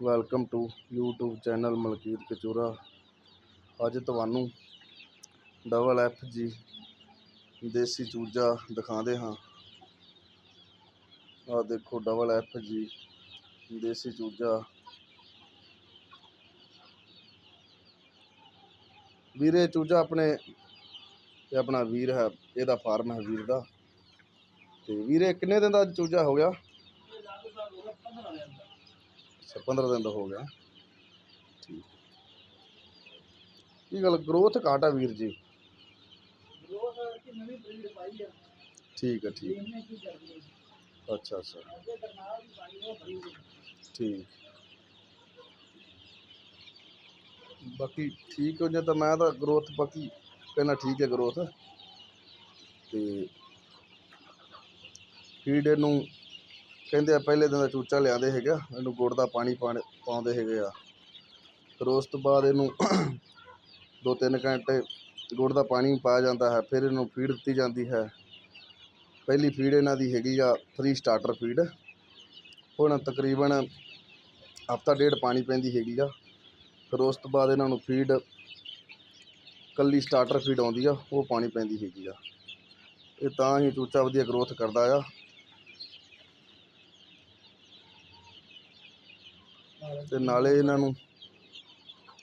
Welcome to YouTube channel Malkit Kachura ਅੱਜ ਤੁਹਾਨੂੰ double F ਜੀ ਦੇਸੀ ਚੂਜਾ ਦਿਖਾਉਂਦੇ ਹਾਂ। ਆਹ ਦੇਖੋ ਡਬਲ ਐਫ ਜੀ ਦੇਸੀ ਚੂਜਾ। ਵੀਰੇ, ਚੂਜਾ ਆਪਣੇ ਇਹ ਆਪਣਾ ਵੀਰ ਹੈ, ਇਹਦਾ ਫਾਰਮ ਹੈ ਵੀਰ ਦਾ। ਤੇ ਵੀਰੇ, ਕਿੰਨੇ ਦਿਨ ਦਾ ਚੂਜਾ ਹੋ ਗਿਆ? ਅੱਛਾ 15 ਦਿਨ ਦਾ ਹੋ ਗਿਆ। ਠੀਕ। ਕੀ ਗੱਲ ਗਰੋਥ ਘਾਟ ਆ ਵੀਰ ਜੀ? ਠੀਕ ਹੈ ਠੀਕ। ਅੱਛਾ ਅੱਛਾ। ਠੀਕ। ਬਾਕੀ ਠੀਕ ਹੋ ਜੇ ਤਾਂ ਮੈਂ ਤਾਂ ਗਰੋਥ ਬਾਕੀ ਕਹਿੰਦਾ ਠੀਕ ਹੈ ਗਰੋਥ ਤੇ ਫੀਡ ਇਹਨੂੰ ਕਹਿੰਦੇ ਆ, ਪਹਿਲੇ ਦਿਨ ਦਾ ਚੂਚਾ ਲਿਆਂਦੇ ਹੈਗਾ ਇਹਨੂੰ ਗੁੜ ਦਾ ਪਾਣੀ ਪਾਣ- ਪਾਉਂਦੇ ਹੈਗੇ ਆ। ਫਿਰ ਉਸ ਤੋਂ ਬਾਅਦ ਇਹਨੂੰ ਦੋ ਤਿੰਨ ਘੰਟੇ ਗੁੜ ਦਾ ਪਾਣੀ ਪਾਇਆ ਜਾਂਦਾ ਹੈ, ਫਿਰ ਇਹਨੂੰ ਫੀਡ ਦਿੱਤੀ ਜਾਂਦੀ ਹੈ। ਪਹਿਲੀ ਫੀਡ ਇਹਨਾਂ ਦੀ ਹੈਗੀ ਆ ਫਰੀ ਸਟਾਰਟਰ ਫੀਡ। ਹੁਣ ਤਕਰੀਬਨ ਹਫਤਾ ਡੇਢ ਪਾਣੀ ਪੈਂਦੀ ਹੈਗੀ ਆ। ਫਿਰ ਉਸ ਤੋਂ ਬਾਅਦ ਇਹਨਾਂ ਨੂੰ ਫੀਡ, ਕੱਲੀ ਸਟਾਰਟਰ ਫੀਡ ਆਉਂਦੀ ਆ, ਉਹ ਪਾਣੀ ਪੈਂਦੀ ਹੈਗੀ ਆ। ਇਹ ਤਾਂ ਹੀ ਚੂਚਾ ਵਧੀਆ ਗਰੋਥ ਕਰਦਾ ਆ। ਤੇ ਨਾਲੇ ਇਹਨਾਂ ਨੂੰ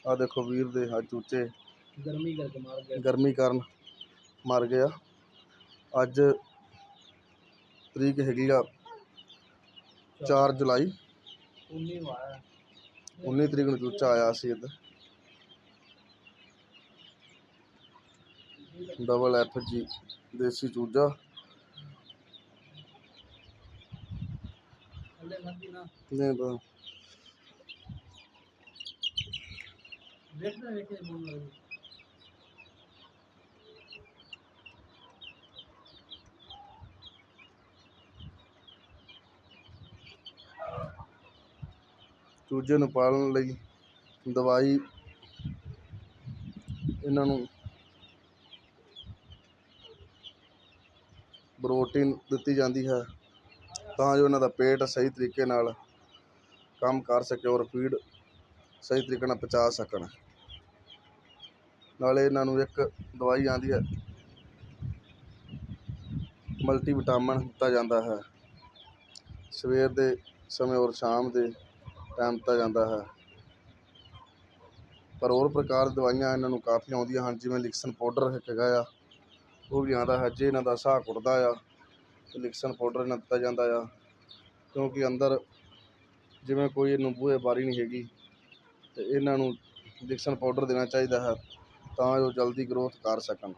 ਆ ਦੇਖੋ ਵੀਰ ਦੇ ਆ ਚੂਚੇ ਗਰਮੀ ਕਰਕੇ ਮਾਰ ਗਿਆ। ਗਰਮੀ ਕਾਰਨ ਮਰ ਗਿਆ। ਅੱਜ ਤਰੀਕ ਹੈਗੀ ਆ 4 ਜੁਲਾਈ। 19 ਵਾਇਆ 19 ਤਰੀਕ ਨੂੰ ਚੂਚਾ ਆਇਆ ਸੀ ਇੱਧਰ। ਡਬਲ ਐਫ ਜੀ ਦੇਸੀ ਚੂਜਾ। ਥੱਲੇ ਮੰਦੀ ਨਾ। ਨੇ ਤਾਂ ਵੇਖਣਾ ਵੇਖੇ ਮੂੰਹ ਲੱਗ ਚੂਜੇ ਨੂੰ ਪਾਲਣ ਲਈ ਦਵਾਈ ਇਹਨਾਂ ਨੂੰ ਪ੍ਰੋਟੀਨ ਦਿੱਤੀ ਜਾਂਦੀ ਹੈ ਤਾਂ ਜੋ ਇਹਨਾਂ ਦਾ ਪੇਟ ਸਹੀ ਤਰੀਕੇ ਨਾਲ ਕੰਮ ਕਰ ਸਕੇ ਔਰ ਫੀਡ ਸਹੀ ਤਰੀਕੇ ਨਾਲ ਪਚਾ ਸਕਣ। ਨਾਲੇ ਇਹਨਾਂ ਨੂੰ ਇੱਕ ਦਵਾਈ ਆਉਂਦੀ ਹੈ। ਮਲਟੀ ਵਿਟਾਮਿਨ ਦਿੱਤਾ ਜਾਂਦਾ ਹੈ। ਸਵੇਰ ਦੇ ਸਮੇਂ ਔਰ ਸ਼ਾਮ ਦੇ ਟਾਈਮ ਦਿੱਤਾ ਜਾਂਦਾ ਹੈ। ਪਰ ਹੋਰ ਪ੍ਰਕਾਰ ਦਵਾਈਆਂ ਇਹਨਾਂ ਨੂੰ ਕਾਫੀ ਆਉਂਦੀਆਂ ਹਨ, ਜਿਵੇਂ ਲਿਕਸਨ ਪਾਊਡਰ ਹੈਗਾ ਆ। ਉਹ ਵੀ ਆਉਂਦਾ ਹੈ, ਜੇ ਇਹਨਾਂ ਦਾ ਸਾਹ ਘੁੱਟਦਾ ਆ, ਤੇ ਲਿਕਸਨ ਪਾਊਡਰ ਇਹਨਾਂ ਦਿੱਤਾ ਜਾਂਦਾ ਆ। ਕਿਉਂਕਿ ਅੰਦਰ ਜਿਵੇਂ ਕੋਈ ਇਹਨੂੰ ਬੂਹੇ ਬਾਰੀ ਨਹੀਂ ਹੈਗੀ, ਤੇ ਇਹਨਾਂ ਨੂੰ ਲਿਕਸਨ ਪਾਊਡਰ ਦੇਣਾ ਚਾਹੀਦਾ ਹੈ। ਤਾਂ ਜੋ ਜਲਦੀ ਗਰੋਥ ਕਰ ਸਕਣ।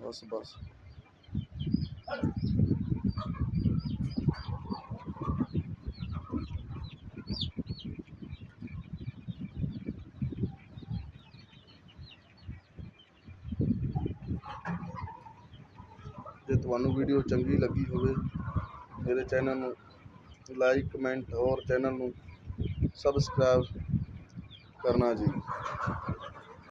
ਬਸ ਬਸ। ਜੇ ਤੁਹਾਨੂੰ ਵੀਡੀਓ ਚੰਗੀ ਲੱਗੀ ਹੋਵੇ, ਮੇਰੇ ਚੈਨਲ ਨੂੰ ਲਾਈਕ ਕਮੈਂਟ ਔਰ ਚੈਨਲ ਨੂੰ ਸਬਸਕ੍ਰਾਈਬ ਕਰਨਾ ਜੀ।